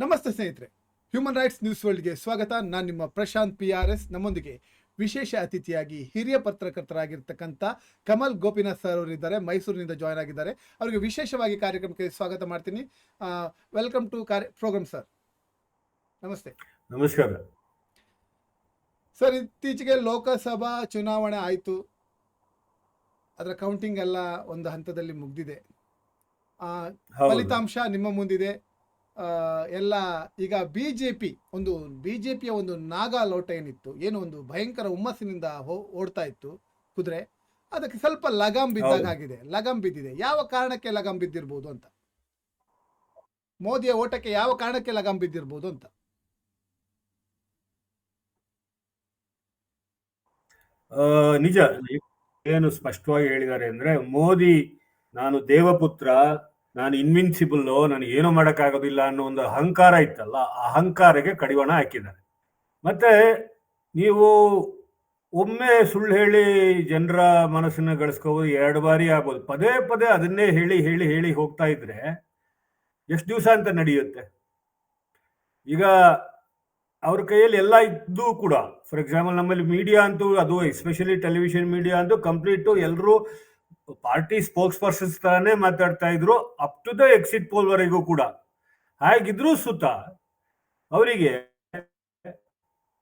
ನಮಸ್ತೆ ಸ್ನೇಹಿತರೆ. Human rights news ವರ್ಲ್ಡ್ಗೆ ಸ್ವಾಗತ. ನಾನು ನಿಮ್ಮ ಪ್ರಶಾಂತ್ ಪಿ ಆರ್ ಎಸ್ ನಮ್ಮೊಂದಿಗೆ ವಿಶೇಷ ಅತಿಥಿಯಾಗಿ ಹಿರಿಯ ಪತ್ರಕರ್ತರಾಗಿರ್ತಕ್ಕಂಥ ಕಮಲ್ ಗೋಪಿನಾಥ್ ಸರ್ ಅವರಿದ್ದಾರೆ ಮೈಸೂರಿನಿಂದ ಜಾಯ್ನ್ ಆಗಿದ್ದಾರೆ. ಅವರಿಗೆ ವಿಶೇಷವಾಗಿ ಕಾರ್ಯಕ್ರಮಕ್ಕೆ ಸ್ವಾಗತ ಮಾಡ್ತೀನಿ. ವೆಲ್ಕಮ್ ಟು ಕಾರ್ಯ ಪ್ರೋಗ್ರಾಮ್ ಸರ್ ನಮಸ್ತೆ. ನಮಸ್ಕಾರ. ಸರ್ ಇತ್ತೀಚೆಗೆ ಲೋಕಸಭಾ ಚುನಾವಣೆ ಆಯಿತು. ಅದರ ಕೌಂಟಿಂಗ್ ಎಲ್ಲ ಒಂದು ಹಂತದಲ್ಲಿ ಮುಗ್ದಿದೆ. ಆ, ಫಲಿತಾಂಶ ನಿಮ್ಮ ಮುಂದಿದೆ. ಎಲ್ಲ ಈಗ ಬಿ ಜೆ ಪಿ ಒಂದು ಬಿ ಜೆ ಪಿಯ ಒಂದು ನಾಗಾ ಲೋಟ ಏನಿತ್ತು ಏನು ಒಂದು ಭಯಂಕರ ಹುಮ್ಮಸ್ಸಿನಿಂದ ಓಡ್ತಾ ಇತ್ತು ಕುದುರೆ. ಅದಕ್ಕೆ ಸ್ವಲ್ಪ ಲಗಾಮ್ ಬಿದ್ದಾಗ. ಆಗಿದೆ ಲಗಾಮ್ ಬಿದ್ದಿದೆ. ಯಾವ ಕಾರಣಕ್ಕೆ ಲಗಾಮ್ ಬಿದ್ದಿರ್ಬೋದು ಅಂತ? ಮೋದಿಯ ಓಟಕ್ಕೆ ಯಾವ ಕಾರಣಕ್ಕೆ ಲಗಾಮ್ ಬಿದ್ದಿರ್ಬೋದು ಅಂತ? ನಿಜ ಏನು ಸ್ಪಷ್ಟವಾಗಿ ಹೇಳಿದ್ದಾರೆ ಅಂದ್ರೆ ಮೋದಿ ನಾನು ದೇವಪುತ್ರ ನಾನು ಇನ್ವಿನ್ಸಿಬಲ್ ನನಗೆ ಏನು ಮಾಡೋಕ್ಕಾಗೋದಿಲ್ಲ ಅನ್ನೋ ಒಂದು ಅಹಂಕಾರ ಇತ್ತಲ್ಲ, ಆ ಅಹಂಕಾರಕ್ಕೆ ಕಡಿವಾಣ ಹಾಕಿದ್ದಾರೆ. ಮತ್ತೆ ನೀವು ಒಮ್ಮೆ ಸುಳ್ಳು ಹೇಳಿ ಜನರ ಮನಸ್ಸನ್ನ ಗಳಿಸ್ಕೋಬೋದು, ಎರಡು ಬಾರಿ ಆಗ್ಬೋದು. ಪದೇ ಪದೇ ಅದನ್ನೇ ಹೇಳಿ ಹೇಳಿ ಹೇಳಿ ಹೋಗ್ತಾ ಇದ್ರೆ ಎಷ್ಟು ದಿವಸ ಅಂತ ನಡೆಯುತ್ತೆ? ಈಗ ಅವ್ರ ಕೈಯಲ್ಲಿ ಎಲ್ಲ ಇದ್ದು ಕೂಡ ಫಾರ್ ಎಕ್ಸಾಂಪಲ್ ನಮ್ಮಲ್ಲಿ ಮೀಡಿಯಾ ಅಂತೂ ಅದು ಎಸ್ಪೆಷಲಿ ಟೆಲಿವಿಷನ್ ಮೀಡಿಯಾ ಅಂತೂ ಕಂಪ್ಲೀಟು ಎಲ್ಲರೂ ಪಾರ್ಟಿ ಸ್ಪೋಕ್ಸ್ ಪರ್ಸನ್ಸ್ ತರನೇ ಮಾತಾಡ್ತಾ ಇದ್ರು up to the exit poll ವರೆಗೂ ಕೂಡ. ಹಾಗಿದ್ರು ಸುತ ಅವರಿಗೆ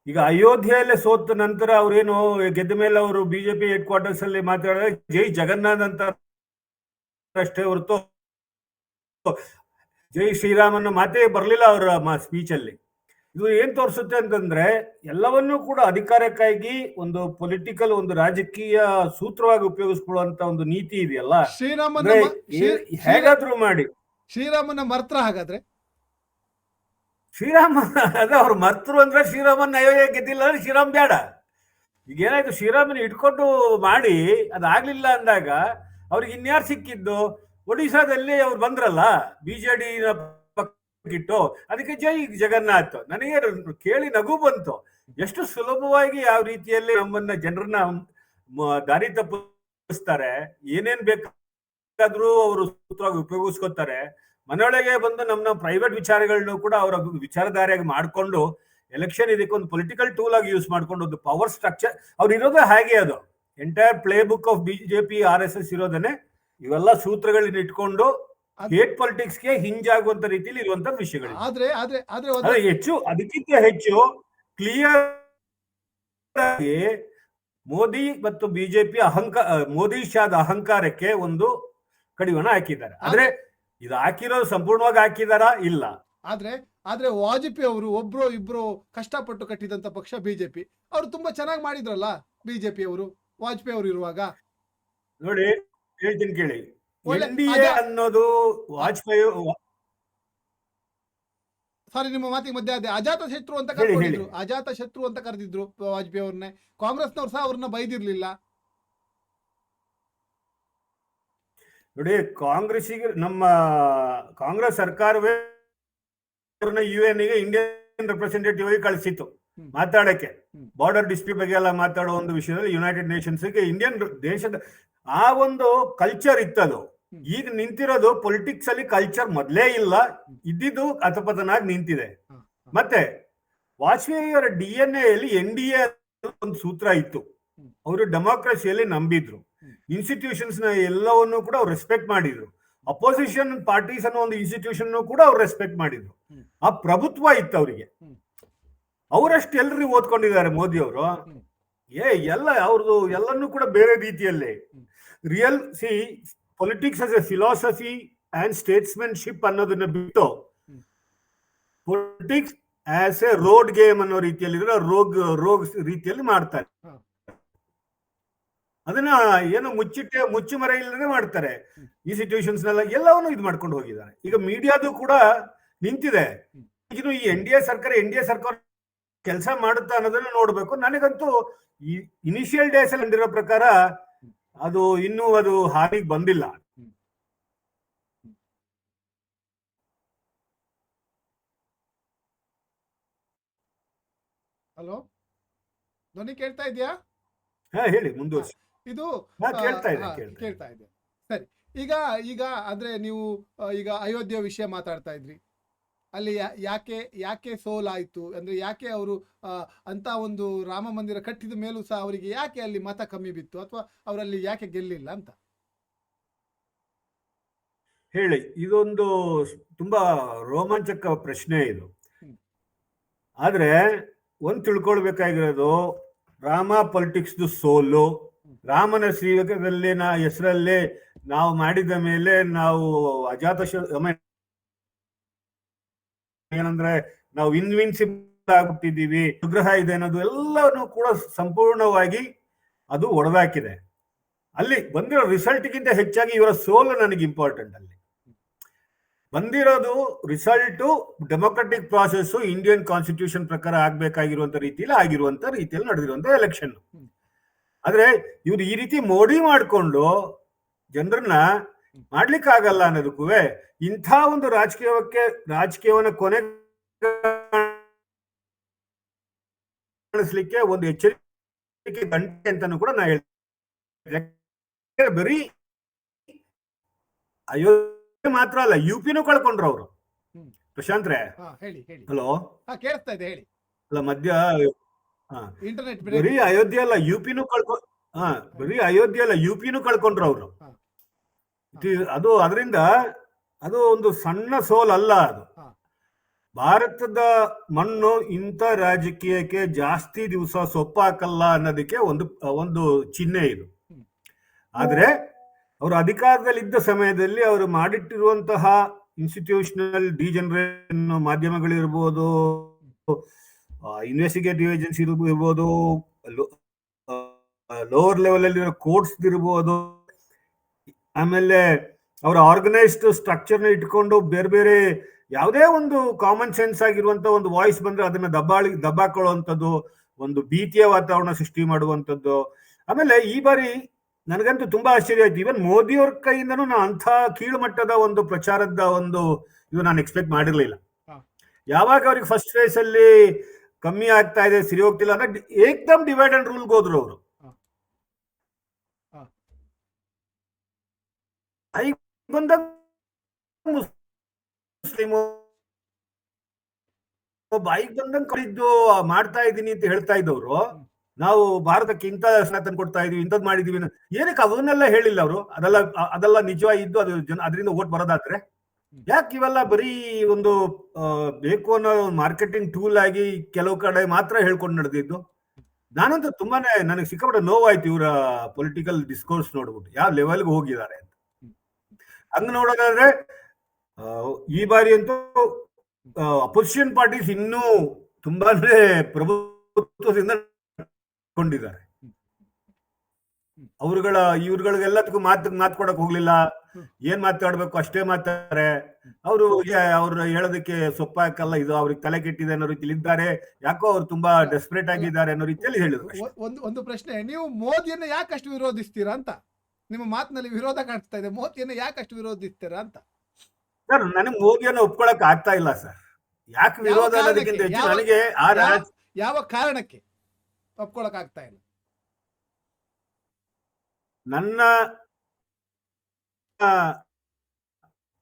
ಈಗ ಅಯೋಧ್ಯೆಯಲ್ಲಿ ಸೋತ ನಂತರ ಅವ್ರೇನು ಗೆದ್ದ ಮೇಲೆ ಅವರು ಬಿಜೆಪಿ ಹೆಡ್ ಕ್ವಾರ್ಟರ್ಸ್ ಅಲ್ಲಿ ಮಾತಾಡಿದ್ರೆ ಜೈ ಜಗನ್ನಾಥ್ ಅಂತ ಅಷ್ಟೇ ಹೊರತು ಜೈ ಶ್ರೀರಾಮನ ಮಾತೇ ಬರಲಿಲ್ಲ ಅವರ ಸ್ಪೀಚ್ ಅಲ್ಲಿ. ಇದು ಏನ್ ತೋರಿಸುತ್ತೆ ಅಂತಂದ್ರೆ ಎಲ್ಲವನ್ನೂ ಕೂಡ ಅಧಿಕಾರಕ್ಕಾಗಿ ಒಂದು ಪೊಲಿಟಿಕಲ್ ಒಂದು ರಾಜಕೀಯ ಸೂತ್ರವಾಗಿ ಉಪಯೋಗಿಸ್ಕೊಳ್ಳುವಂತ ಒಂದು ನೀತಿ ಇದೆಯಲ್ಲ? ಶ್ರೀರಾಮನ ಹೇಗಾದ್ರೂ ಮಾಡಿ. ಶ್ರೀರಾಮನ ಮರ್ತ್ರ ಹಾಗಾದ್ರೆ? ಶ್ರೀರಾಮ ಅದೇ ಅವ್ರು ಮರ್ತರು ಅಂದ್ರೆ ಶ್ರೀರಾಮನ್ ಅಯೋಧ್ಯೆ ಗೆದ್ದಿಲ್ಲ ಅಂದ್ರೆ ಶ್ರೀರಾಮ್ ಬೇಡ. ಈಗ ಏನಾಯ್ತು ಶ್ರೀರಾಮನ ಇಟ್ಕೊಂಡು ಮಾಡಿ ಅದಾಗ್ಲಿಲ್ಲ ಅಂದಾಗ ಅವ್ರಿಗೆ ಇನ್ಯಾರು ಸಿಕ್ಕಿದ್ದು? ಒಡಿಶಾದಲ್ಲಿ ಅವ್ರು ಬಂದ್ರಲ್ಲ ಬಿಜೆಡಿ ಇಟ್ಟು ಅದಕ್ಕೆ ಜೈ ಜಗನ್ನಾಥ್. ನನಗೆ ಕೇಳಿ ನಗು ಬಂತು. ಎಷ್ಟು ಸುಲಭವಾಗಿ ಯಾವ ರೀತಿಯಲ್ಲಿ ನಮ್ಮನ್ನ ಜನರನ್ನ ದಾರಿ ತಪ್ಪಿಸ್ತಾರೆ, ಏನೇನ್ ಬೇಕಾದ್ರೂ ಅವರು ಸೂತ್ರವಾಗಿ ಉಪಯೋಗಿಸ್ಕೊತಾರೆ. ಮನೆಯೊಳಗೆ ಬಂದು ನಮ್ಮ ಪ್ರೈವೇಟ್ ವಿಚಾರಗಳನ್ನು ಕೂಡ ಅವರ ವಿಚಾರಧಾರೆಯಾಗಿ ಮಾಡಿಕೊಂಡು ಎಲೆಕ್ಷನ್ ಇದಕ್ಕೊಂದು ಪೊಲಿಟಿಕಲ್ ಟೂಲ್ ಆಗಿ ಯೂಸ್ ಮಾಡ್ಕೊಂಡು ಒಂದು ಪವರ್ ಸ್ಟ್ರಕ್ಚರ್ ಅವ್ರು ಇರೋದೇ ಹಾಗೆ ಅದು. Entire play book of BJP R S S ಇರೋದನ್ನೇ ಇವೆಲ್ಲ ಸೂತ್ರಗಳನ್ನ ಇಟ್ಕೊಂಡು ಹೇಟ್ ಪೊಲಿಟಿಕ್ಸ್ಗೆ ಹಿಂಜಾಗುವಂತ ರೀತಿಯಲ್ಲಿ ಇರುವಂತ ವಿಷಯಗಳು ಆದ್ರೆ ಆದ್ರೆ ಆದ್ರೆ ಹೆಚ್ಚು ಅದಕ್ಕಿಂತ ಹೆಚ್ಚು ಕ್ಲಿಯರ್ ಮೋದಿ ಮತ್ತು ಬಿಜೆಪಿ ಅಹಂಕಾರ ಮೋದಿ ಶಾದ ಅಹಂಕಾರಕ್ಕೆ ಒಂದು ಕಡಿವಾಣ ಹಾಕಿದ್ದಾರೆ. ಆದ್ರೆ ಇದು ಹಾಕಿರೋದು ಸಂಪೂರ್ಣವಾಗಿ ಹಾಕಿದಾರಾ? ಇಲ್ಲ. ಆದ್ರೆ ಆದ್ರೆ ವಾಜಪೇಯಿ ಅವರು ಒಬ್ರು ಇಬ್ರು ಕಷ್ಟಪಟ್ಟು ಕಟ್ಟಿದಂತ ಪಕ್ಷ ಬಿಜೆಪಿ. ಅವರು ತುಂಬಾ ಚೆನ್ನಾಗಿ ಮಾಡಿದ್ರಲ್ಲ ಬಿಜೆಪಿ ಅವರು ವಾಜಪೇಯಿ ಅವರು ಇರುವಾಗ. ನೋಡಿ ಹೇಳ್ತೀನಿ ಕೇಳಿ. ಅನ್ನೋದು ವಾಜಪೇಯಿ ಸಾರಿ ನಿಮ್ಮ ಮಾತಿಗೆ ಮಧ್ಯ ಅದೇ ಅಜಾತ ಶತ್ರು ಅಂತ ಕರ್ಕೊಂಡಿದ್ರು. ಅಜಾತ ಶತ್ರು ಅಂತ ಕರೆದಿದ್ರು ವಾಜಪೇಯಿ ಅವ್ರನ್ನೇ. ಕಾಂಗ್ರೆಸ್ನವ್ರು ಸಹ ಅವ್ರನ್ನ ಬೈದಿರ್ಲಿಲ್ಲ. ನೋಡಿ ಕಾಂಗ್ರೆಸ್ಗೆ ನಮ್ಮ ಕಾಂಗ್ರೆಸ್ ಸರ್ಕಾರವೇ ಯು ಎನ್ಗೆ ಇಂಡಿಯನ್ ರೆಪ್ರೆಸೆಂಟೇಟಿವ್ ಆಗಿ ಕಳಿಸಿತ್ತು. ಮಾತಾಡಕ್ಕೆ. ಬಾರ್ಡರ್ ಡಿಸ್ಪ್ಯೂಟ್ ಬಗ್ಗೆ ಎಲ್ಲ ಮಾತಾಡೋ ಒಂದು ವಿಷಯದಲ್ಲಿ ಯುನೈಟೆಡ್ ನೇಷನ್ಸ್ಗೆ ಇಂಡಿಯನ್ ದೇಶದ ಆ ಒಂದು ಕಲ್ಚರ್ ಇತ್ತದು. ಈಗ ನಿಂತಿರೋದು ಪೊಲಿಟಿಕ್ಸ್ ಅಲ್ಲಿ ಕಲ್ಚರ್ ಮೊದಲೇ ಇಲ್ಲ ಇದ್ದಿದ್ದು ಅತಪತನಾಗಿ ನಿಂತಿದೆ. ಮತ್ತೆ ವಾಜಪೇಯಿ ಅವರ ಡಿ ಎನ್ ಎಲ್ಲಿ ಎನ್ ಡಿ ಎ ಒಂದು ಸೂತ್ರ ಇತ್ತು. ಅವರು ಡೆಮೋಕ್ರಸಿಯಲ್ಲಿ ನಂಬಿದ್ರು. ಇನ್ಸ್ಟಿಟ್ಯೂಷನ್ಸ್ನ ಎಲ್ಲವನ್ನು ಕೂಡ ಅವ್ರು ರೆಸ್ಪೆಕ್ಟ್ ಮಾಡಿದ್ರು ಅಪೋಸಿಷನ್ ಪಾರ್ಟೀಸ್ ಅನ್ನೋ ಒಂದು ಇನ್ಸ್ಟಿಟ್ಯೂಷನ್ ಕೂಡ ಅವ್ರು ರೆಸ್ಪೆಕ್ಟ್ ಮಾಡಿದ್ರು ಆ ಪ್ರಭುತ್ವ ಇತ್ತು ಅವರಿಗೆ. ಅವರಷ್ಟು ಎಲ್ರಿ ಓದ್ಕೊಂಡಿದ್ದಾರೆ ಮೋದಿ ಅವರು ಏ ಎಲ್ಲ ಅವ್ರದ್ದು ಎಲ್ಲನೂ ಕೂಡ ಬೇರೆ ರೀತಿಯಲ್ಲಿ. Real C politics as a philosophy and statesmanship ಅನ್ನೋದನ್ನ ಬಿಟ್ಟು. Politics as a road game ಅನ್ನೋ ರೀತಿಯಲ್ಲಿ ರೋಗ ರೋಗ ರೀತಿಯಲ್ಲಿ ಮಾಡ್ತಾರೆ. ಅದನ್ನ ಏನು ಮುಚ್ಚಿಟ್ಟೆ ಮುಚ್ಚು ಮರ ಇಲ್ಲದೆ ಮಾಡ್ತಾರೆ. ಇನ್ಸ್ಟಿಟ್ಯೂಷನ್ಸ್ ನೆಲ್ಲ ಎಲ್ಲವನ್ನು ಇದು ಮಾಡ್ಕೊಂಡು ಹೋಗಿದ್ದಾರೆ ಈಗ ಮೀಡಿಯಾದು ಕೂಡ ನಿಂತಿದೆ. ಇದು ಈ ಎನ್ ಡಿ ಎ ಸರ್ಕಾರ ಎನ್ ಡಿ ಎ ಸರ್ಕಾರ ಕೆಲಸ ಮಾಡುತ್ತಾ ಅನ್ನೋದನ್ನ ನೋಡ್ಬೇಕು ನನಗಂತೂ ಈ ಇನಿಷಿಯಲ್ ಡೇಸ್ ಅಲ್ಲಿ ಕಂಡಿರೋ ಪ್ರಕಾರ ಅದು ಇನ್ನೂ ಅದು ಹಾನಿಗೆ ಬಂದಿಲ್ಲ. ಹಲೋ? ಧ್ವನಿ ಕೇಳ್ತಾ ಇದೆಯಾ? ಹೇಳಿ ಮುಂದುವರಿಸಿ. ಇದು ಕೇಳ್ತಾ ಇದೆ ಕೇಳ್ತಾ ಇದೆ. ಸರಿ ಈಗ ಈಗ ಅಂದ್ರೆ ನೀವು ಈಗ ಅಯೋಧ್ಯೆ ವಿಷಯ ಮಾತಾಡ್ತಾ ಇದ್ರಿ. ಅಲ್ಲಿ ಯಾ- ಯಾಕೆ ಯಾಕೆ ಸೋಲಾಯಿತು? ಅಂದ್ರೆ ಯಾಕೆ ಅವರು ಅಂತ ಒಂದು ರಾಮ ಮಂದಿರ ಕಟ್ಟಿದ ಮೇಲೂ ಸಹ ಅವರಿಗೆ ಯಾಕೆ ಅಲ್ಲಿ ಮತ ಕಮ್ಮಿ ಬಿತ್ತು? ಅಥವಾ ಅವರಲ್ಲಿ ಯಾಕೆ ಗೆಲ್ಲಿಲ್ಲ ಅಂತ? ಹೇಳಿ ಇದೊಂದು ತುಂಬಾ ರೋಮಾಂಚಕ ಪ್ರಶ್ನೆ ಇದು. ಆದ್ರೆ ಒಂದ್ ತಿಳ್ಕೊಳ್ಬೇಕಾಗಿರೋದು ರಾಮ ಪೊಲಿಟಿಕ್ಸ್ ಸೋಲು ರಾಮನ ಶ್ರೀಗದಲ್ಲಿನ ಹೆಸರಲ್ಲೇ ನಾವು ಮಾಡಿದ ಮೇಲೆ ನಾವು ಅಜಾತ ಏನಂದ್ರೆ ನಾವು ಇನ್ವಿನ್ಸಿಬಲ್ ಆಗುತ್ತಿದ್ದೀವಿ ಅನುಗ್ರಹ ಇದೆ ಅನ್ನೋದು ಎಲ್ಲವನ್ನು ಕೂಡ ಸಂಪೂರ್ಣವಾಗಿ ಅದು ಒಡೆದಾಕಿದೆ. ಅಲ್ಲಿ ಬಂದಿರೋ ರಿಸಲ್ಟ್ಗಿಂತ ಹೆಚ್ಚಾಗಿ ಇವರ ಸೋಲು ನನಗೆ ಇಂಪಾರ್ಟೆಂಟ್ ಅಲ್ಲಿ. ಬಂದಿರೋದು result democratic process Indian constitution ಪ್ರಕಾರ ಆಗ್ಬೇಕಾಗಿರುವಂತ ರೀತಿಯಲ್ಲಿ ಆಗಿರುವಂತ ರೀತಿಯಲ್ಲಿ ನಡೆದಿರುವಂತ ಎಲೆಕ್ಷನ್ ಆದ್ರೆ ಇವ್ರು ಈ ರೀತಿ ಮೋಡಿ ಮಾಡಿಕೊಂಡು ಜನರನ್ನ ಮಾಡ್ಲಿಕ್ಕಾಗಲ್ಲ ಅನ್ನೋದಕ್ಕೂ ಇಂಥ ಒಂದು ರಾಜಕೀಯಕ್ಕೆ ರಾಜಕೀಯವನ್ನ ಕೊನೆ ಕಾಣಿಸ್ಲಿಕ್ಕೆ ಒಂದು ಎಚ್ಚರಿಕೆ ಗಂಟೆ ಅಂತಾನು ಕೂಡ ನಾ ಹೇಳ್ತೀನಿ. ಬರೀ ಅಯೋಧ್ಯೆ ಮಾತ್ರ ಅಲ್ಲ ಯು ಪಿನೂ ಕಳ್ಕೊಂಡ್ರು ಅವರು. ಪ್ರಶಾಂತ್ ಪ್ರಶಾಂತ್ರೆ? ಹಲೋ? ಹಾ ಕೇಳಿಸ್ತಾ ಇದೆ ಹೇಳಿ. ಅಲ್ಲ ಮಧ್ಯ ಬರೀ ಅಯೋಧ್ಯೆ ಅಲ್ಲ ಯು ಪಿನೂ ಕಳ್ಕೊ ಹಾ ಬರೀ ಅಯೋಧ್ಯೆ ಅಲ್ಲ ಯು ಪಿನೂ ಕಳ್ಕೊಂಡ್ರು ಅವರು. ಅದು ಅದರಿಂದ ಅದು ಒಂದು ಸಣ್ಣ ಸೋಲ್ ಅಲ್ಲ ಅದು. ಭಾರತದ ಮಣ್ಣು ಇಂಥ ರಾಜಕೀಯಕ್ಕೆ ಜಾಸ್ತಿ ದಿವಸ ಸೊಪ್ಪಾಕಲ್ಲ ಅನ್ನೋದಕ್ಕೆ ಒಂದು ಒಂದು ಚಿಹ್ನೆ ಇದು. ಆದ್ರೆ ಅವರು ಅಧಿಕಾರದಲ್ಲಿದ್ದ ಸಮಯದಲ್ಲಿ ಅವರು ಮಾಡಿಟ್ಟಿರುವಂತಹ ಇನ್ಸ್ಟಿಟ್ಯೂಷನಲ್ ಡಿಜನರೇಷನ್ ಮಾಧ್ಯಮಗಳಿರ್ಬೋದು ಇನ್ವೆಸ್ಟಿಗೇಟಿವ್ ಏಜೆನ್ಸಿ ಇರ್ಬೋದು ಲೋವರ್ ಲೆವೆಲ್ ಅಲ್ಲಿರೋ ಕೋರ್ಟ್ಸ್ ಇರ್ಬೋದು ಆಮೇಲೆ ಅವರ ಆರ್ಗನೈಸ್ಡ್ ಸ್ಟ್ರಕ್ಚರ್ನ ಇಟ್ಕೊಂಡು ಬೇರೆ ಬೇರೆ ಯಾವುದೇ ಒಂದು ಕಾಮನ್ ಸೆನ್ಸ್ ಆಗಿರುವಂತ ಒಂದು ವಾಯ್ಸ್ ಬಂದ್ರೆ ಅದನ್ನ ದಬ್ಬಾಳಿ ದಬ್ಬಾಕೊಳ್ಳುವಂಥದ್ದು ಒಂದು ಭೀತಿಯ ವಾತಾವರಣ ಸೃಷ್ಟಿ ಮಾಡುವಂಥದ್ದು. ಆಮೇಲೆ ಈ ಬಾರಿ ನನಗಂತೂ ತುಂಬಾ ಆಶ್ಚರ್ಯ ಆಯ್ತು. ಇವನ್ ಮೋದಿಯವ್ರ ಕೈಯಿಂದನು ನಾನು ಅಂಥ ಕೀಳುಮಟ್ಟದ ಒಂದು ಪ್ರಚಾರದ ಒಂದು ಇದು ನಾನು ಎಕ್ಸ್ಪೆಕ್ಟ್ ಮಾಡಿರ್ಲಿಲ್ಲ. ಯಾವಾಗ ಅವ್ರಿಗೆ ಫಸ್ಟ್ ಫೇಸ್ ಅಲ್ಲಿ ಕಮ್ಮಿ ಆಗ್ತಾ ಇದೆ ಸರಿ ಹೋಗ್ತಿಲ್ಲ ಅಂದ್ರೆ ಏಕ್ದಮ್ ಡಿವೈಡ್ ಅಂಡ್ ರೂಲ್ಗೆ ಹೋದ್ರು ಅವರು ಹಾ. ಹಾ. ಬಂದ ಮುಸ್ಲಿಮು ಬಾಯಿಗೆ ಬಂದಂಗ್ ಮಾಡ್ತಾ ಇದ್ದೀನಿ ಅಂತ ಹೇಳ್ತಾ ಇದ್ದವ್ರು ನಾವು ಭಾರತಕ್ಕೆ ಇಂಥ ಸ್ನಾತನ ಕೊಡ್ತಾ ಇದೀವಿ ಇಂಥದ್ ಮಾಡಿದೀವಿ ಏನಕ್ಕೆ ಅವನ್ನೆಲ್ಲ ಹೇಳಿಲ್ಲ ಅವರು? ಅದೆಲ್ಲ ಅದೆಲ್ಲ ನಿಜವಾಗಿದ್ದು ಅದು ಜನ, ಅದರಿಂದ ಓಟ್ ಬರೋದಾದ್ರೆ. ಯಾಕೆ ಇವೆಲ್ಲ ಬರೀ ಒಂದು ಬೇಕು ಅನ್ನೋ ಮಾರ್ಕೆಟಿಂಗ್ ಟೂಲ್ ಆಗಿ ಕೆಲವು ಕಡೆ ಮಾತ್ರ ಹೇಳ್ಕೊಂಡು ನಡೆದಿದ್ದು? ನಾನಂತೂ ತುಂಬಾನೇ, ನನಗೆ ಸಿಕ್ಕಾಪಟ್ಟೆ ನೋವಾಯ್ತು ಇವರ ಪೊಲಿಟಿಕಲ್ ಡಿಸ್ಕೋರ್ಸ್ ನೋಡ್ಬಿಟ್ಟು, ಯಾವ ಲೆವೆಲ್ಗೆ ಹೋಗಿದ್ದಾರೆ ಹಂಗ ನೋಡೋದಾದ್ರೆ ಈ ಬಾರಿ ಅಂತೂ ಅಪೋಸಿಷನ್ ಪಾರ್ಟೀಸ್ ಇನ್ನೂ ತುಂಬಾನೇ ಪ್ರಭುತ್ವದಿಂದ ಕೊಂಡಿದ್ದಾರೆ ಅವ್ರುಗಳ, ಇವ್ರಗಳಿಗೆಲ್ಲದಕ್ಕೂ ಮಾತು ಮಾತು ಕೊಡಕ್ ಹೋಗ್ಲಿಲ್ಲ. ಏನ್ ಮಾತಾಡ್ಬೇಕು, ಅಷ್ಟೇ ಮಾತಾಡ್ತಾರೆ. ಅವರು ಅವ್ರು ಹೇಳೋದಕ್ಕೆ ಸೊಪ್ಪಾಕಲ್ಲ ಇದು ಅವ್ರಿಗೆ ತಲೆ ಕೆಟ್ಟಿದೆ ಅನ್ನೋ ರೀತಿಲಿ ಇದ್ದಾರೆ. ಯಾಕೋ ಅವ್ರು ತುಂಬಾ ಡೆಸ್ಪರೇಟ್ ಆಗಿದ್ದಾರೆ ಅನ್ನೋ ರೀತಿಯಲ್ಲಿ ಹೇಳಿದ್ರು ಒಂದು ಒಂದು ಪ್ರಶ್ನೆ, ನೀವು ಮೋದಿಯನ್ನ ಯಾಕಷ್ಟು ವಿರೋಧಿಸ್ತೀರಾ ಅಂತ? ನಿಮ್ಮ ಮಾತಿನಲ್ಲಿ ವಿರೋಧ ಕಾಣಿಸ್ತಾ ಇದೆ. ಮೋದಿಯನ್ನ ಯಾಕಷ್ಟು ವಿರೋಧಿಸ್ತೀರಾ ಅಂತ? ಸರ್ ನನಗೆ ಮೋದಿಯನ್ನು ಒಪ್ಕೊಳಕ್ ಆಗ್ತಾ ಇಲ್ಲ ಸರ್. ಯಾಕೆ ವಿರೋಧ ಯಾವ ಅನ್ನೋದಕ್ಕಿಂತ ಹೆಚ್ಚು ನನಗೆ ಆ ರಾಜ ಯಾವ- ಯಾವ ಕಾರಣಕ್ಕೆ ಒಪ್ಕೊಳಕ್ ಆಗ್ತಾ ಇಲ್ಲ? ನನ್ನ ಆ,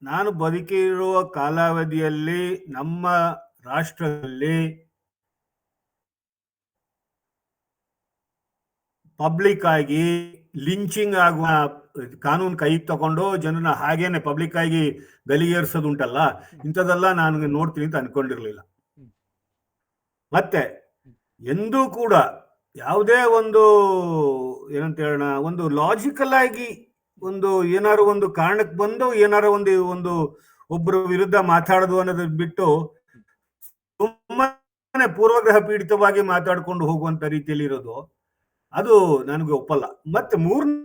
ನಾನು ಬದುಕಿರುವ ಕಾಲಾವಧಿಯಲ್ಲಿ ನಮ್ಮ ರಾಷ್ಟ್ರದಲ್ಲಿ ಪಬ್ಲಿಕ್ ಆಗಿ ಲಿಂಚಿಂಗ್ ಆಗುವ ಕಾನೂನು ಕೈಗೆ ತಗೊಂಡು ಜನನ ಹಾಗೇನೆ ಪಬ್ಲಿಕ್ ಆಗಿ ಗಲಿಗೇರಿಸೋದುಂಟಲ್ಲ? ಇಂಥದೆಲ್ಲ ನಾನು ನೋಡ್ತೀನಿ ಅಂತ ಅನ್ಕೊಂಡಿರ್ಲಿಲ್ಲ. ಮತ್ತೆ ಎಂದೂ ಕೂಡ ಯಾವುದೇ ಒಂದು ಏನಂತ ಹೇಳೋಣ ಒಂದು ಲಾಜಿಕಲ್ ಆಗಿ ಒಂದು ಏನಾರು ಒಂದು ಕಾರಣಕ್ಕೆ ಬಂದು ಏನಾರು ಒಂದು ಒಂದು ಒಬ್ಬರ ವಿರುದ್ಧ ಮಾತಾಡೋದು ಅನ್ನೋದನ್ನ ಬಿಟ್ಟು ತುಂಬಾನೇ ಪೂರ್ವಗ್ರಹ ಪೀಡಿತವಾಗಿ ಮಾತಾಡ್ಕೊಂಡು ಹೋಗುವಂತ ರೀತಿಯಲ್ಲಿ ಇರೋದು ಅದು ನನಗೆ ಒಪ್ಪಲ್ಲ. ಮತ್ತೆ ಮೂರನೇದು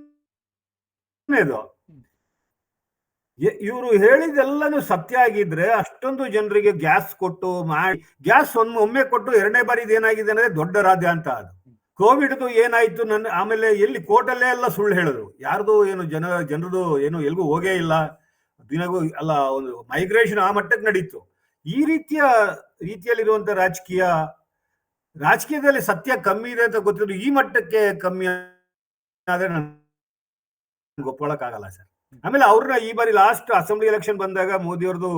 ಇವರು ಹೇಳಿದೆಲ್ಲನೂ ಸತ್ಯ ಆಗಿದ್ರೆ ಅಷ್ಟೊಂದು ಜನರಿಗೆ ಗ್ಯಾಸ್ ಕೊಟ್ಟು ಮಾಡಿ, ಗ್ಯಾಸ್ ಒಂದು ಒಮ್ಮೆ ಕೊಟ್ಟು ಎರಡನೇ ಬಾರಿ ಏನಾಗಿದೆ ಅಂದ್ರೆ ದೊಡ್ಡ ರಾಜ್ಯ ಅಂತ ಅದು. ಕೋವಿಡ್ದು ಏನಾಯ್ತು ನನ್ನ, ಆಮೇಲೆ ಎಲ್ಲಿ ಕೋರ್ಟಲ್ಲೇ ಎಲ್ಲ ಸುಳ್ಳು ಹೇಳಿದ್ರು. ಯಾರ್ದು ಏನು ಜನ, ಜನರದು ಏನು ಎಲ್ಗೂ ಹೋಗೇ ಇಲ್ಲ. ದಿನಗೂ ಅಲ್ಲ, ಒಂದು ಮೈಗ್ರೇಷನ್ ಆ ಮಟ್ಟಕ್ಕೆ ನಡೀತು. ಈ ರೀತಿಯ ರೀತಿಯಲ್ಲಿರುವಂತ ರಾಜಕೀಯ ರಾಜಕೀಯದಲ್ಲಿ ಸತ್ಯ ಕಮ್ಮಿ ಇದೆ ಅಂತ ಗೊತ್ತಿದ್ರು ಈ ಮಟ್ಟಕ್ಕೆ ಕಮ್ಮಿ ಆದ್ರೆ ನನ್ಗೆ ಆಗಲ್ಲ ಸರ್. ಆಮೇಲೆ ಅವ್ರನ್ನ ಈ ಬಾರಿ ಲಾಸ್ಟ್ ಅಸೆಂಬ್ಲಿ ಎಲೆಕ್ಷನ್ ಬಂದಾಗ ಮೋದಿ ಅವ್ರದ್ದು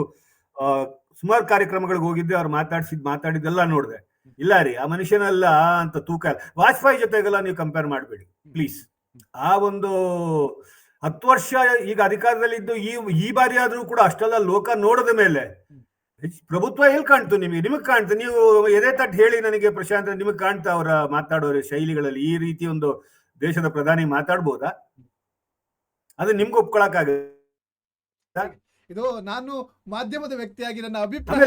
ಸುಮಾರು ಕಾರ್ಯಕ್ರಮಗಳಿಗೆ ಹೋಗಿದ್ದೆ ಅವ್ರು ಮಾತಾಡ್ಸಿದ್ ಮಾತಾಡಿದ್ದೆಲ್ಲ ನೋಡಿದೆ. ಇಲ್ಲ ರೀ ಆ ಮನುಷ್ಯನೆಲ್ಲ ಅಂತ ತೂಕ. ವಾಜಪೇಯಿ ಜೊತೆಗೆಲ್ಲ ನೀವು ಕಂಪೇರ್ ಮಾಡಬೇಡಿ ಪ್ಲೀಸ್ ಆ ಒಂದು ಹತ್ತು ವರ್ಷ ಈಗ ಅಧಿಕಾರದಲ್ಲಿದ್ದು ಈ ಈ ಬಾರಿ ಆದ್ರೂ ಕೂಡ ಅಷ್ಟೆಲ್ಲ ಲೋಕ ನೋಡಿದ ಮೇಲೆ ಪ್ರಭುತ್ವ ಎಲ್ಲಿ ಕಾಣ್ತು ನಿಮಗೆ? ನಿಮಗೆ ಕಾಣ್ತು? ನೀವು ಎದೆ ತಟ್ಟು ಹೇಳಿ ನನಗೆ ಪ್ರಶಾಂತ್ ನಿಮಗೆ ಕಾಣ್ತಾ ಅವರ ಮಾತಾಡೋ ಶೈಲಿಗಳಲ್ಲಿ ಈ ರೀತಿ ಒಂದು ದೇಶದ ಪ್ರಧಾನಿ ಮಾತಾಡ್ಬೋದಾ? ಅದು ನಿಮ್ಗೆ ಒಪ್ಕೊಳಕಾಗ ಇದು ನಾನು ಮಾಧ್ಯಮದ ವ್ಯಕ್ತಿಯಾಗಿ ನನ್ನ ಅಭಿಪ್ರಾಯ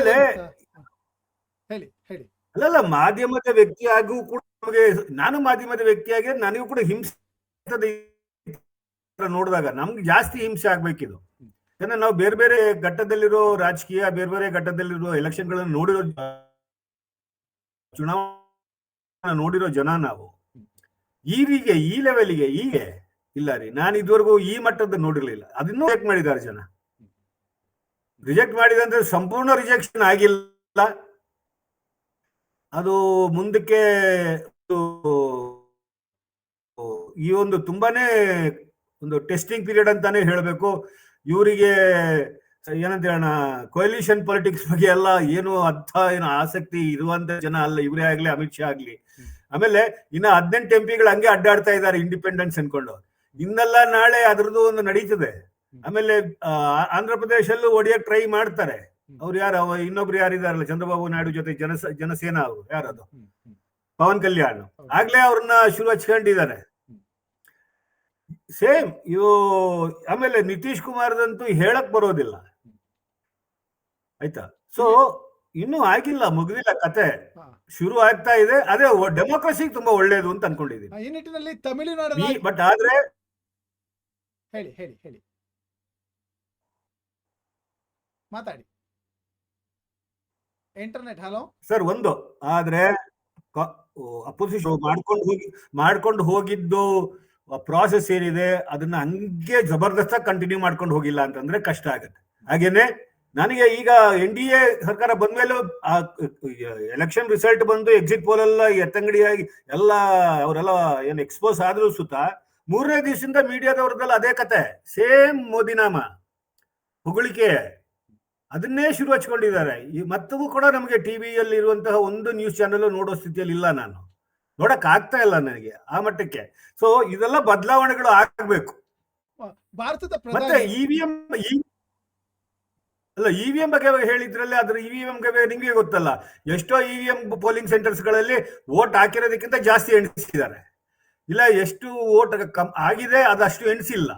ಹೇಳಿ ಹೇಳಿ. ಅಲ್ಲಲ್ಲ ಮಾಧ್ಯಮದ ವ್ಯಕ್ತಿಯಾಗೂ ಕೂಡ ನಮಗೆ ನಾನು ಮಾಧ್ಯಮದ ವ್ಯಕ್ತಿಯಾಗಿ ನನಗೂ ಕೂಡ ಹಿಂಸೆ ನೋಡಿದಾಗ. ನಮ್ಗೆ ಜಾಸ್ತಿ ಹಿಂಸೆ ಆಗ್ಬೇಕಿದು. ಯಾಕಂದ್ರೆ ನಾವು ಬೇರೆ ಬೇರೆ ಘಟ್ಟದಲ್ಲಿರೋ ರಾಜಕೀಯ, ಬೇರೆ ಬೇರೆ ಘಟ್ಟದಲ್ಲಿರೋ ಎಲೆಕ್ಷನ್ ಗಳನ್ನ ನೋಡಿರೋ ಚುನಾವಣೆ ನೋಡಿರೋ ಜನ ನಾವು. ಈ ರೀಗೆ, ಈ ಲೆವೆಲ್ಗೆ ಹೀಗೆ? ಇಲ್ಲ ರೀ. ನಾನು ಇದುವರೆಗೂ ಈ ಮಟ್ಟದ ನೋಡಿರ್ಲಿಲ್ಲ. ಅದನ್ನೂ ರಿಜೆಕ್ಟ್ ಮಾಡಿದ್ದಾರೆ ಜನ. ರಿಜೆಕ್ಟ್ ಮಾಡಿದಂದ್ರೆ ಸಂಪೂರ್ಣ ರಿಜೆಕ್ಷನ್ ಆಗಿಲ್ಲ. ಅದು ಮುಂದಕ್ಕೆ ಈ ಒಂದು ತುಂಬಾನೇ ಒಂದು ಟೆಸ್ಟಿಂಗ್ ಪೀರಿಯಡ್ ಅಂತಾನೆ ಹೇಳಬೇಕು. ಇವರಿಗೆ ಏನಂತ ಹೇಳೋಣ ಕೊಯಲ್ಯೂಷನ್ ಪೊಲಿಟಿಕ್ಸ್ ಬಗ್ಗೆ ಎಲ್ಲ ಏನು ಅರ್ಥ ಏನು ಆಸಕ್ತಿ ಇರುವಂತ ಜನ ಅಲ್ಲ ಇವರೇ ಆಗ್ಲಿ ಅಮಿತ್ ಶಾ ಆಗ್ಲಿ. ಆಮೇಲೆ ಇನ್ನ ಹದಿನೆಂಟು ಎಂ ಪಿಗಳು ಹಂಗೆ ಅಡ್ಡಾಡ್ತಾ ಇದ್ದಾರೆ ಇಂಡಿಪೆಂಡೆನ್ಸ್ ಅನ್ಕೊಂಡು. ಇನ್ನೆಲ್ಲ ನಾಳೆ ಅದ್ರದ್ದು ಒಂದು ನಡೀತದೆ. ಆಮೇಲೆ ಆಂಧ್ರ ಪ್ರದೇಶಲ್ಲೂ ಒಡೆಯಕ್ ಟ್ರೈ ಮಾಡ್ತಾರೆ. ಅವ್ರು ಯಾರು ಅವ ಇನ್ನೊಬ್ರು ಯಾರಿದಾರಲ್ಲ ಚಂದ್ರಬಾಬು ನಾಯ್ಡು ಜೊತೆ ಜನಸ ಜನಸೇನಾ ಅವರು ಯಾರದು. ಪವನ್ ಕಲ್ಯಾಣ್. ಆಗ್ಲೇ ಅವ್ರನ್ನ ಶುರು ಹಚ್ಕೊಂಡಿದ್ದಾರೆ. ಸೇಮ್ ಇವು ಆಮೇಲೆ ನಿತೀಶ್ ಕುಮಾರ್ದಂತೂ ಹೇಳಕ್ ಬರೋದಿಲ್ಲ. ಆಯ್ತಾ? ಸೊ ಇನ್ನೂ ಆಗಿಲ್ಲ ಮುಗಿದಿಲ್ಲ ಕತೆ. ಶುರು ಆಗ್ತಾ ಇದೆ ಅದೇ ಡೆಮೋಕ್ರಸಿ ತುಂಬಾ ಒಳ್ಳೇದು ಅಂತ ಅನ್ಕೊಂಡಿದ್ದೀನಿ ಈ ನಿಟ್ಟಿನಲ್ಲಿ ತಮಿಳುನಾಡು ಬಟ್ ಆದ್ರೆ ಹೇಳಿ ಹೇಳಿ ಹೇಳಿ. ಮಾತಾಡಿ. ಇಂಟರ್ನೆಟ್ ಹಲೋ ಸರ್ ಒಂದು ಆದ್ರೆ ಅಪೋಸಿಷನ್ ಮಾಡ್ಕೊಂಡು ಹೋಗಿ ಮಾಡ್ಕೊಂಡು ಹೋಗಿದ್ದು ಪ್ರಾಸೆಸ್ ಏನಿದೆ, ಅದನ್ನ ಹಂಗೆ ಜಬರ್ದಸ್ತಾಗಿ ಕಂಟಿನ್ಯೂ ಮಾಡ್ಕೊಂಡು ಹೋಗಿಲ್ಲ ಅಂತಂದ್ರೆ ಕಷ್ಟ ಆಗುತ್ತೆ. ಹಾಗೇನೆ ನನಗೆ ಈಗ ಎನ್ ಡಿ ಎ ಸರ್ಕಾರ ಬಂದ್ಮೇಲೆ ಎಲೆಕ್ಷನ್ ರಿಸಲ್ಟ್ ಬಂದು ಎಕ್ಸಿಟ್ ಪೋಲ್ ಎಲ್ಲ ಎತ್ತಂಗಡಿಯಾಗಿ ಎಲ್ಲ ಅವರೆಲ್ಲ ಏನು ಎಕ್ಸ್ಪೋಸ್ ಆದ್ರೂ ಸುತ್ತ ಮೂರನೇ ದಿವಸದಿಂದ ಮೀಡಿಯಾದವ್ರದ್ದೆಲ್ಲ ಅದೇ ಕತೆ ಸೇಮ್ ಮೋದಿನಾಮ, ಹೊಗಳಿಕೆ. ಅದನ್ನೇ ಶುರು ಹಚ್ಕೊಂಡಿದ್ದಾರೆ. ಈ ಮತ್ತೂ ಕೂಡ ನಮಗೆ ಟಿವಿಯಲ್ಲಿ ಇರುವಂತಹ ಒಂದು ನ್ಯೂಸ್ ಚಾನೆಲ್ ನೋಡೋ ಸ್ಥಿತಿಯಲ್ಲಿ ಇಲ್ಲ ನಾನು. ನೋಡಕ್ ಆಗ್ತಾ ಇಲ್ಲ ನನಗೆ ಆ ಮಟ್ಟಕ್ಕೆ. ಸೊ ಇದೆಲ್ಲ ಬದಲಾವಣೆಗಳು ಆಗ್ಬೇಕು. ಭಾರತದ ಮತ್ತೆ ಇವಿಎಂ ಅಲ್ಲ ಇವಿಎಂ ಬಗ್ಗೆ ಹೇಳಿದ್ರಲ್ಲಿ ಅದ್ರ ಇವಿಎಂ ಬಗ್ಗೆ ನಿಮ್ಗೆ ಗೊತ್ತಲ್ಲ. ಎಷ್ಟೋ ಇವಿಎಂ ಪೋಲಿಂಗ್ ಸೆಂಟರ್ಸ್ಗಳಲ್ಲಿ ವೋಟ್ ಹಾಕಿರೋದಕ್ಕಿಂತ ಜಾಸ್ತಿ ಎಣಿಸಿದ್ದಾರೆ ಇಲ್ಲ ಎಷ್ಟು ವೋಟ್ ಕಮ್ ಆಗಿದೆ ಅದಷ್ಟು ಎಣಿಸಿಲ್ಲ.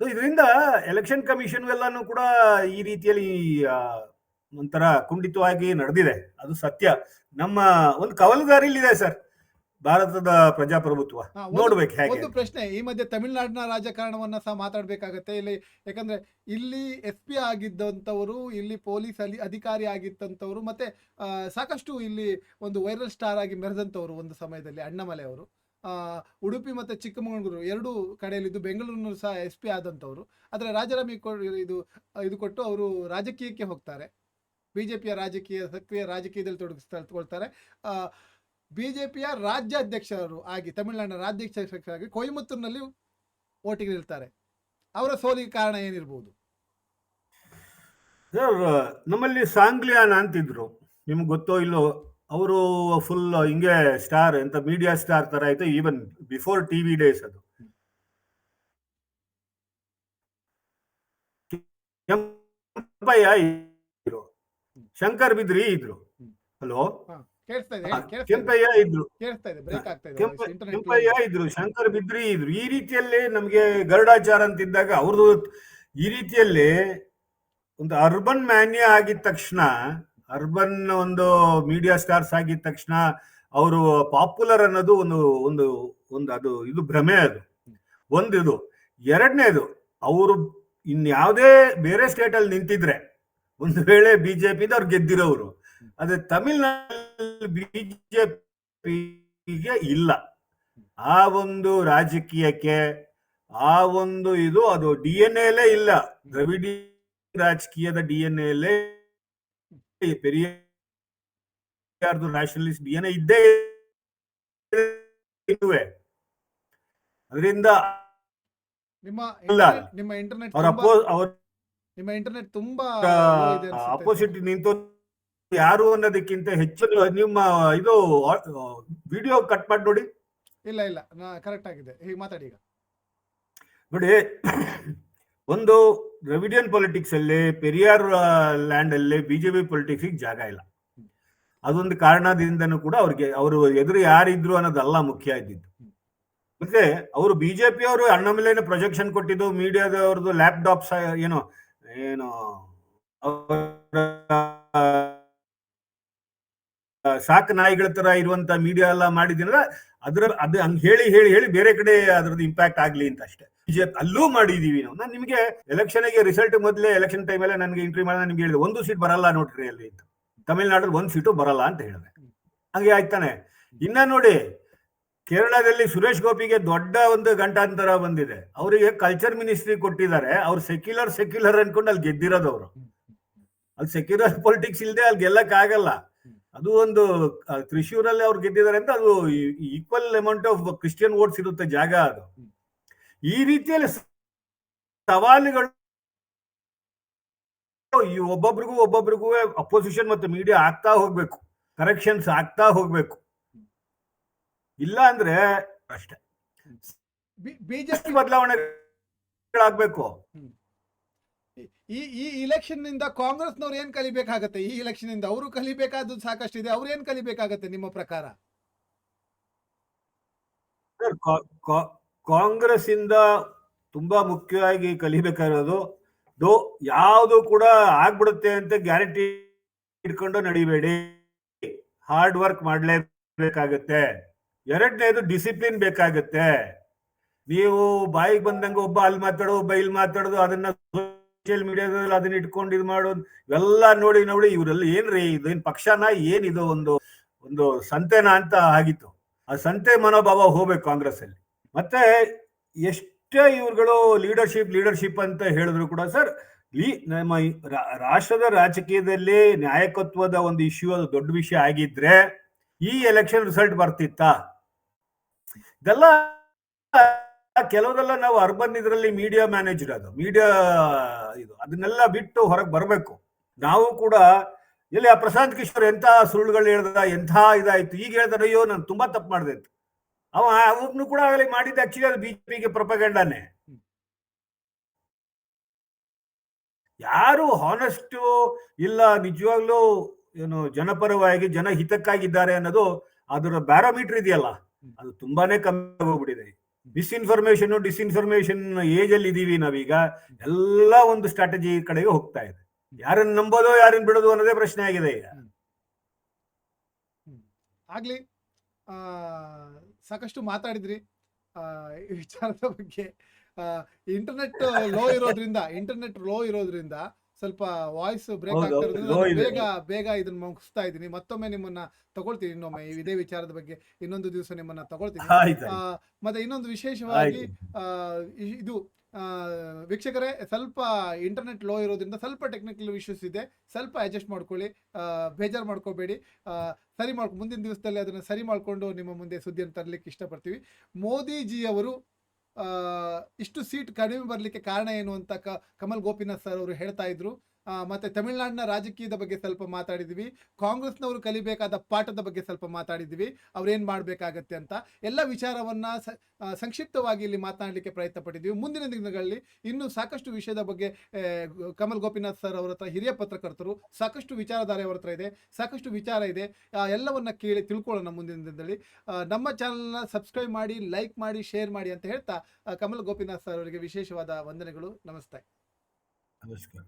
ಸೊ ಇದರಿಂದ ಎಲೆಕ್ಷನ್ ಕಮಿಷನ್ ಎಲ್ಲಾನು ಕೂಡ ಈ ರೀತಿಯಲ್ಲಿ ಒಂಥರ ಕುಂಠಿತವಾಗಿ ನಡೆದಿದೆ. ಅದು ಸತ್ಯ. ನಮ್ಮ ಒಂದು ಕವಲುದಾರಿಲಿದೆ ಸರ್. ಭಾರತದ ಪ್ರಜಾಪ್ರಭುತ್ವ. ನೋಡ್ಬೇಕು ಹೇಗೆ ಒಂದು ಪ್ರಶ್ನೆ ಈ ಮಧ್ಯೆ ತಮಿಳುನಾಡಿನ ರಾಜಕಾರಣವನ್ನ ಸಹ ಮಾತಾಡ್ಬೇಕಾಗತ್ತೆ. ಇಲ್ಲಿ ಯಾಕಂದ್ರೆ ಇಲ್ಲಿ ಎಸ್ ಪಿ ಆಗಿದ್ದಂಥವರು ಇಲ್ಲಿ ಪೊಲೀಸ್ ಅಲ್ಲಿ ಅಧಿಕಾರಿ ಆಗಿದ್ದಂಥವ್ರು ಮತ್ತೆ ಸಾಕಷ್ಟು ಇಲ್ಲಿ ಒಂದು ವೈರಲ್ ಸ್ಟಾರ್ ಆಗಿ ಮೆರೆದಂಥವ್ರು ಒಂದು ಸಮಯದಲ್ಲಿ ಅಣ್ಣಮಲೆ ಅವರು. ಉಡುಪಿ ಮತ್ತೆ ಚಿಕ್ಕಮಗಳೂರು ಎರಡು ಕಡೆಯಲ್ಲಿದ್ದು ಬೆಂಗಳೂರಿನಲ್ಲೂ ಸಹ ಎಸ್ ಪಿ ಆದಂಥವ್ರು. ಆದರೆ ರಾಜಾರಾಮಿ ಇದು ಇದು ಕೊಟ್ಟು ಅವರು ರಾಜಕೀಯಕ್ಕೆ ಹೋಗ್ತಾರೆ. ಬಿಜೆಪಿಯ ರಾಜಕೀಯ ಸಕ್ರಿಯ ರಾಜಕೀಯದಲ್ಲಿ ಬಿಜೆಪಿಯ ರಾಜ್ಯಾಧ್ಯಕ್ಷರು ಆಗಿ ತಮಿಳುನಾಡಿನ ರಾಜ್ಯಾಧ್ಯಕ್ಷರಾಗಿ ಕೊಯಮತ್ತೂರಿನಲ್ಲಿ ಓಟಿಗೆ ನಿಲ್ತಾರೆ. ಅವರ ಸೋಲಿಗೆ ಕಾರಣ ಏನಿರ್ಬೋದು? ಸರ್ ನಮ್ಮಲ್ಲಿ ಸಾಂಗ್ಲಿಯಾನ ಅಂತಿದ್ರು. ನಿಮ್ಗೆ ಗೊತ್ತೋ ಇಲ್ಲೋ ಅವರು ಫುಲ್ ಹಿಂಗೆ ಸ್ಟಾರ್ ಎಂತ ಮೀಡಿಯಾ ಸ್ಟಾರ್ ತರ ಆಯ್ತು ಈವನ್ ಬಿಫೋರ್ ಟಿವಿ ಡೇಸ್ ಅದು. ಶಂಕರ್ ಬಿದ್ರಿ ಇದ್ರು. ಹಲೋ ಕೇಳಿಸ್ತಾ ಇದೆ ಕೆಂಪಯ್ಯ ಇದ್ರು ಕೇಳಿಸ್ತಾ ಇದೆ ಬ್ರೇಕ್ ಆಗ್ತಾ ಇದೆ ಕೆಂಪ ಇಂಟರ್ನೆಟ್ ಕೆಂಪಯ್ಯ ಇದ್ರು ಶಂಕರ್ ಬಿದ್ರಿ ಇದ್ರು. ಈ ರೀತಿಯಲ್ಲಿ ನಮ್ಗೆ ಗರುಡಾಚಾರ ಅಂತಿದ್ದಾಗ ಅವ್ರದ್ದು ಈ ರೀತಿಯಲ್ಲಿ ಒಂದು ಅರ್ಬನ್ ಮ್ಯಾನ್ಯ ಆಗಿದ ತಕ್ಷಣ ಅರ್ಬನ್ ಒಂದು ಮೀಡಿಯಾ ಸ್ಟಾರ್ಸ್ ಆಗಿದ ತಕ್ಷಣ ಅವರು ಪಾಪ್ಯುಲರ್ ಅನ್ನೋದು ಒಂದು ಒಂದು ಒಂದು ಅದು ಇದು ಭ್ರಮೆ ಅದು. ಒಂದು ಇದು ಎರಡನೇದು ಅವರು ಇನ್ಯಾವುದೇ ಬೇರೆ ಸ್ಟೇಟ್ ಅಲ್ಲಿ ನಿಂತಿದ್ರೆ ಒಂದು ವೇಳೆ ಬಿಜೆಪಿ ಅವ್ರು ಗೆದ್ದಿರೋರು ಅದೇ ತಮಿಳ್ನಾಡು ಬಿಜೆಪಿಗೆ ಇಲ್ಲ ಆ ಒಂದು ರಾಜಕೀಯಕ್ಕೆ ಆ ಒಂದು ಇದು ಅದು ಡಿ ಎನ್ ಎಲೇ ಇಲ್ಲ ದ್ರವಿಡಿ ರಾಜಕೀಯದ ಡಿ ಎನ್ ಎಲೇ ಪೆರಿಯಾರ್ದು ನ್ಯಾಷನಲಿಸ್ಟ್ ಡಿ ಎನ್ ಎ ಇದ್ದೇ ಇರುವೆ ಅದರಿಂದ ನಿಮ್ಮ. ನಿಮ್ಮ ಇಂಟರ್ನೆಟ್ ಅವರ ನಿಮ್ಮ ಇಂಟರ್ನೆಟ್ ತುಂಬಾ. ಅಪೋಸಿಟ್ ನಿಂತು ಯಾರು ಅನ್ನೋದಕ್ಕಿಂತ ಹೆಚ್ಚು ನಿಮ್ಮ ಇದು ವಿಡಿಯೋ ಕಟ್ ಮಾಡಿ ನೋಡಿ. ಇಲ್ಲ ಇಲ್ಲ ಕರೆಕ್ಟ್ ಆಗಿದೆ. ಹೀಗೆ ಮಾತಾಡಿ ಈಗ. ನೋಡಿ ಒಂದು ದ್ರವಿಡಿಯನ್ ಪೊಲಿಟಿಕ್ಸ್ ಅಲ್ಲಿ ಪೆರಿಯಾರ್ ಲ್ಯಾಂಡ್ ಅಲ್ಲಿ ಬಿಜೆಪಿ ಪೊಲಿಟಿಕ್ಸ್ ಜಾಗ ಇಲ್ಲ. ಅದೊಂದು ಕಾರಣದಿಂದನೂ ಕೂಡ ಅವ್ರಿಗೆ ಅವರು ಎದುರು ಯಾರಿದ್ರು ಅನ್ನೋದಲ್ಲ ಮುಖ್ಯ ಇದ್ದಿದ್ದು. ಮತ್ತೆ ಅವರು ಬಿಜೆಪಿ ಅವರು ಅಣ್ಣ ಮೇಲೆ ಪ್ರೊಜೆಕ್ಷನ್ ಕೊಟ್ಟಿದ್ದು ಮೀಡಿಯಾದವ್ರದ್ದು ಲ್ಯಾಪ್ಟಾಪ್ಸ್ ಏನೋ ಏನು ಸಾಕು ನಾಯಿಗಳ ತರ ಇರುವಂತ ಮೀಡಿಯಾ ಎಲ್ಲ ಮಾಡಿದ್ರೆ ಅದ್ರ ಅದು ಹಂಗ್ ಹೇಳಿ ಹೇಳಿ ಹೇಳಿ ಬೇರೆ ಕಡೆ ಅದ್ರದ್ದು ಇಂಪ್ಯಾಕ್ಟ್ ಆಗ್ಲಿ ಅಂತ ಅಷ್ಟೇ. ಅಲ್ಲೂ ಮಾಡಿದೀವಿ ನಾವು. ನಾನು ನಿಮಗೆ ಎಲೆಕ್ಷನ್ಗೆ ರಿಸಲ್ಟ್ ಮೊದಲೇ ಎಲೆಕ್ಷನ್ ಟೈಮಲ್ಲೇ ನನಗೆ ಎಂಟ್ರಿ ಮಾಡಿ ನಿಮ್ಗೆ ಹೇಳಿದೆ, ಒಂದು ಸೀಟ್ ಬರಲ್ಲ ನೋಡ್ರಿ ಅಲ್ಲಿ ಅಂತ. ತಮಿಳ್ನಾಡಲ್ಲಿ ಒಂದು ಸೀಟು ಬರಲ್ಲ ಅಂತ ಹೇಳಿದೆ. ಹಂಗೆ ಆಯ್ತಾನೆ ಇನ್ನ ನೋಡಿ, ಕೇರಳದಲ್ಲಿ ಸುರೇಶ್ ಗೋಪಿಗೆ ದೊಡ್ಡ ಒಂದು ಗಂಟಾಂತರ ಬಂದಿದೆ. ಅವರಿಗೆ ಕಲ್ಚರ್ ಮಿನಿಸ್ಟ್ರಿ ಕೊಟ್ಟಿದ್ದಾರೆ. ಅವ್ರು ಸೆಕ್ಯುಲರ್ ಸೆಕ್ಯುಲರ್ ಅನ್ಕೊಂಡು ಅಲ್ಲಿ ಗೆದ್ದಿರೋದು ಅವರು. ಅಲ್ಲಿ ಸೆಕ್ಯುಲರ್ ಪೊಲಿಟಿಕ್ಸ್ ಇಲ್ಲದೆ ಅಲ್ಲಿ ಗೆಲ್ಲಕ್ ಆಗಲ್ಲ ಅದು ಒಂದು ತ್ರಿಶೂರಲ್ಲಿ ಅವ್ರು ಗೆದ್ದಿದ್ದಾರೆ ಅಂತ ಅದು equal amount of Christian votes ಇರುತ್ತೆ ಜಾಗ ಅದು. ಈ ರೀತಿಯಲ್ಲಿ ಸವಾಲುಗಳು ಈ ಒಬ್ಬೊಬ್ರಿಗೂ ಒಬ್ಬೊಬ್ರಿಗೂ ಅಪೋಸಿಷನ್ ಮತ್ತು ಮೀಡಿಯಾ ಆಗ್ತಾ ಹೋಗ್ಬೇಕು. ಕರೆಕ್ಷನ್ಸ್ ಆಗ್ತಾ ಹೋಗ್ಬೇಕು. ಇಲ್ಲ ಅಂದ್ರೆ ಅಷ್ಟೇ. ಬಿಜೆಪಿ ಬದಲಾವಣೆಗಳಾಗ್ಬೇಕು. ಈ ಈ ಇಲೆಕ್ಷನ್ನಿಂದ ಕಾಂಗ್ರೆಸ್ನವ್ರು ಏನ್ ಕಲಿಬೇಕಾಗತ್ತೆ? ಈ ಇಲೆಕ್ಷನ್ನಿಂದ ಅವರು ಕಲಿಬೇಕಾದ್ದು ಸಾಕಷ್ಟಿದೆ, ಅವ್ರು ಏನ್ ಕಲಿಬೇಕಾಗತ್ತೆ ನಿಮ್ಮ ಪ್ರಕಾರ? ಕಾಂಗ್ರೆಸ್ ಇಂದ ತುಂಬಾ ಮುಖ್ಯವಾಗಿ ಕಲಿಬೇಕಾಗಿರೋದು ದೋ ಯಾವುದು ಕೂಡ ಆಗ್ಬಿಡುತ್ತೆ ಅಂತ ಗ್ಯಾರಂಟಿ ಇಟ್ಕೊಂಡು ನಡಿಬೇಡಿ. Hard work ಮಾಡ್ಲೇಬೇಕಾಗತ್ತೆ. ಎರಡನೇದು ಡಿಸಿಪ್ಲಿನ್ ಬೇಕಾಗತ್ತೆ. ನೀವು ಬಾಯಿಗೆ ಬಂದಂಗೆ ಒಬ್ಬ ಅಲ್ಲಿ ಮಾತಾಡೋ, ಒಬ್ಬ ಇಲ್ಲಿ ಮಾತಾಡೋದು, ಅದನ್ನ ಸೋಷಿಯಲ್ ಮೀಡಿಯಾದಲ್ಲಿ ಅದನ್ನ ಇಟ್ಕೊಂಡು ಇದು ಮಾಡೋದು, ಇವೆಲ್ಲ ನೋಡಿ ನೋಡಿ ಇವರೆಲ್ಲ ಏನ್ರಿ ಇದೇನ್ ಪಕ್ಷನ ಏನಿದು ಒಂದು ಒಂದು ಸಂತೆನ ಅಂತ ಆಗಿತ್ತು. ಆ ಸಂತೆ ಮನೋಭಾವ ಹೋಗ್ಬೇಕು ಕಾಂಗ್ರೆಸ್ ಅಲ್ಲಿ ಮತ್ತೆ ಎಷ್ಟೇ ಇವ್ರುಗಳು ಲೀಡರ್ಶಿಪ್ ಲೀಡರ್ಶಿಪ್ ಅಂತ ಹೇಳಿದ್ರು ಕೂಡ ಸರ್, ಈ ನಮ್ಮ ರಾಷ್ಟ್ರದ ರಾಜಕೀಯದಲ್ಲಿ ನ್ಯಾಯಕತ್ವದ ಒಂದು ಇಶ್ಯೂ ಅದು ದೊಡ್ಡ ವಿಷಯ ಆಗಿದ್ರೆ ಈ ಎಲೆಕ್ಷನ್ ರಿಸಲ್ಟ್ ಬರ್ತಿತ್ತಾ? ಇದೆಲ್ಲ ಕೆಲವರೆಲ್ಲ ನಾವು ಅರ್ಬನ್ ಇದರಲ್ಲಿ ಮೀಡಿಯಾ ಮ್ಯಾನೇಜರ್ ಅದು ಮೀಡಿಯಾ ಇದು ಅದನ್ನೆಲ್ಲ ಬಿಟ್ಟು ಹೊರಗೆ ಬರಬೇಕು. ನಾವು ಕೂಡ ಇಲ್ಲಿ ಆ ಪ್ರಶಾಂತ್ ಕಿಶೋರ್ ಎಂತ ಸುಳ್ಳುಗಳು ಹೇಳ್ದ ಎಂಥ ಇದಾಯ್ತು ಈಗ ಹೇಳ್ತಾರೆ ಅಯ್ಯೋ ನಾನು ತುಂಬಾ ತಪ್ಪು ಮಾಡಿದೆ ಅಂತ. ಅವ ಅವನು ಕೂಡ ಆಗಲಿ ಮಾಡಿದ್ದ ಆಕ್ಚುಲಿ ಅದು ಬಿಜೆಪಿಗೆ ಪ್ರಪಗಂಡನೆ ಯಾರು ಹಾನೆಸ್ಟ್ ಇಲ್ಲ ನಿಜವಾಗ್ಲೂ ಏನು ಜನಪರವಾಗಿ ಜನ ಹಿತಕ್ಕಾಗಿದ್ದಾರೆ ಅನ್ನೋದು ಅದರ ಬ್ಯಾರೋಮೀಟರ್ ಇದೆಯಲ್ಲ. ಅದು ತುಂಬಾನೇ ಕಮ್ಮಿ ಹೋಗ್ಬಿಟ್ಟಿದೆ ಮಿಸ್ಇನ್ಫಾರ್ಮೇಶನ್ ಡಿಸ್ಇನ್ಫಾರ್ಮೇಶನ್ ಏಜ್ ಅಲ್ಲಿ ಇದೀವಿ ನಾವೀಗ ಎಲ್ಲ ಒಂದು ಸ್ಟ್ರಾಟಜಿ ಕಡೆಗೆ ಹೋಗ್ತಾ ಇದೆ. ಯಾರನ್ನ ನಂಬೋದು ಯಾರನ್ನ ಬಿಡೋದು ಅನ್ನೋದೇ ಪ್ರಶ್ನೆ ಆಗಿದೆ ಈಗ. ಆಗ್ಲಿ ಆ, ಸಾಕಷ್ಟು ಮಾತಾಡಿದ್ರಿ. ವಿಚಾರದ ಬಗ್ಗೆ. ಇಂಟರ್ನೆಟ್ ಲೋ ಇರೋದ್ರಿಂದ ಇಂಟರ್ನೆಟ್ ಲೋ ಇರೋದ್ರಿಂದ ಸ್ವಲ್ಪ ವಾಯ್ಸ್ ಬ್ರೇಕ್ ಆಗ್ತಾ ಇರೋದ್ರಿಂದ. ಬೇಗ ಬೇಗ ಇದನ್ನ ಮುಗಿಸ್ತಾ ಇದ್ದೀನಿ. ಮತ್ತೊಮ್ಮೆ ನಿಮ್ಮನ್ನ ತಗೊಳ್ತೀನಿ ಇನ್ನೊಮ್ಮೆ. ಇದೇ ವಿಚಾರದ ಬಗ್ಗೆ ಇನ್ನೊಂದು ದಿವಸ ನಿಮ್ಮನ್ನ ತಗೊಳ್ತೀನಿ. ಮತ್ತೆ ಇನ್ನೊಂದು ವಿಶೇಷವಾಗಿ ಇದು ವೀಕ್ಷಕರೇ ಸ್ವಲ್ಪ ಇಂಟರ್ನೆಟ್ ಲೋ ಇರೋದ್ರಿಂದ ಸ್ವಲ್ಪ ಟೆಕ್ನಿಕಲ್ ಇಶ್ಯೂಸ್ ಇದೆ. ಸ್ವಲ್ಪ ಅಡ್ಜಸ್ಟ್ ಮಾಡ್ಕೊಳ್ಳಿ. ಬೇಜಾರು ಮಾಡ್ಕೋಬೇಡಿ. ಸರಿ ಮಾಡ್ಕೊ ಮುಂದಿನ ದಿವಸದಲ್ಲಿ ಅದನ್ನು ಸರಿ ಮಾಡಿಕೊಂಡು ನಿಮ್ಮ ಮುಂದೆ ಸುದ್ದಿಯನ್ನು ತರಲಿಕ್ಕೆ ಇಷ್ಟಪಡ್ತೀವಿ. ಮೋದಿಜಿ ಅವರು ಆ, ಇಷ್ಟು ಸೀಟ್ ಕಡಿಮೆ ಬರಲಿಕ್ಕೆ ಕಾರಣ ಏನು ಅಂತ ಕಮಲ್ ಗೋಪಿನಾಥ್ ಸರ್ ಅವರು ಹೇಳ್ತಾ ಇದ್ರು. ಮತ್ತೆ ತಮಿಳುನಾಡಿನ ರಾಜಕೀಯದ ಬಗ್ಗೆ ಸ್ವಲ್ಪ ಮಾತಾಡಿದ್ವಿ. ಕಾಂಗ್ರೆಸ್ನವರು ಕಲಿಬೇಕಾದ ಪಾಠದ ಬಗ್ಗೆ ಸ್ವಲ್ಪ ಮಾತಾಡಿದ್ವಿ. ಅವ್ರೇನ್ ಮಾಡಬೇಕಾಗತ್ತೆ ಅಂತ. ಎಲ್ಲ ವಿಚಾರವನ್ನ ಸಂಕ್ಷಿಪ್ತವಾಗಿ ಇಲ್ಲಿ ಮಾತನಾಡಲಿಕ್ಕೆ ಪ್ರಯತ್ನ ಪಟ್ಟಿದ್ವಿ. ಮುಂದಿನ ದಿನಗಳಲ್ಲಿ ಇನ್ನೂ ಸಾಕಷ್ಟು ವಿಷಯದ ಬಗ್ಗೆ ಕಮಲ್ ಗೋಪಿನಾಥ್ ಸರ್ ಅವರ ಹತ್ರ ಹಿರಿಯ ಪತ್ರಕರ್ತರು ಸಾಕಷ್ಟು ವಿಚಾರಧಾರೆ ಅವರ ಹತ್ರ ಇದೆ, ಸಾಕಷ್ಟು ವಿಚಾರ ಇದೆ. ಎಲ್ಲವನ್ನ ಕೇಳಿ ತಿಳ್ಕೊಳ್ಳೋಣ ಮುಂದಿನ ದಿನದಲ್ಲಿ. ನಮ್ಮ ಚಾನಲ್ನ ಸಬ್ಸ್ಕ್ರೈಬ್ ಮಾಡಿ, ಲೈಕ್ ಮಾಡಿ, ಶೇರ್ ಮಾಡಿ ಅಂತ ಹೇಳ್ತಾ ಕಮಲ್ ಗೋಪಿನಾಥ್ ಸರ್ ಅವರಿಗೆ ವಿಶೇಷವಾದ ವಂದನೆಗಳು. ನಮಸ್ತೆ. ನಮಸ್ಕಾರ.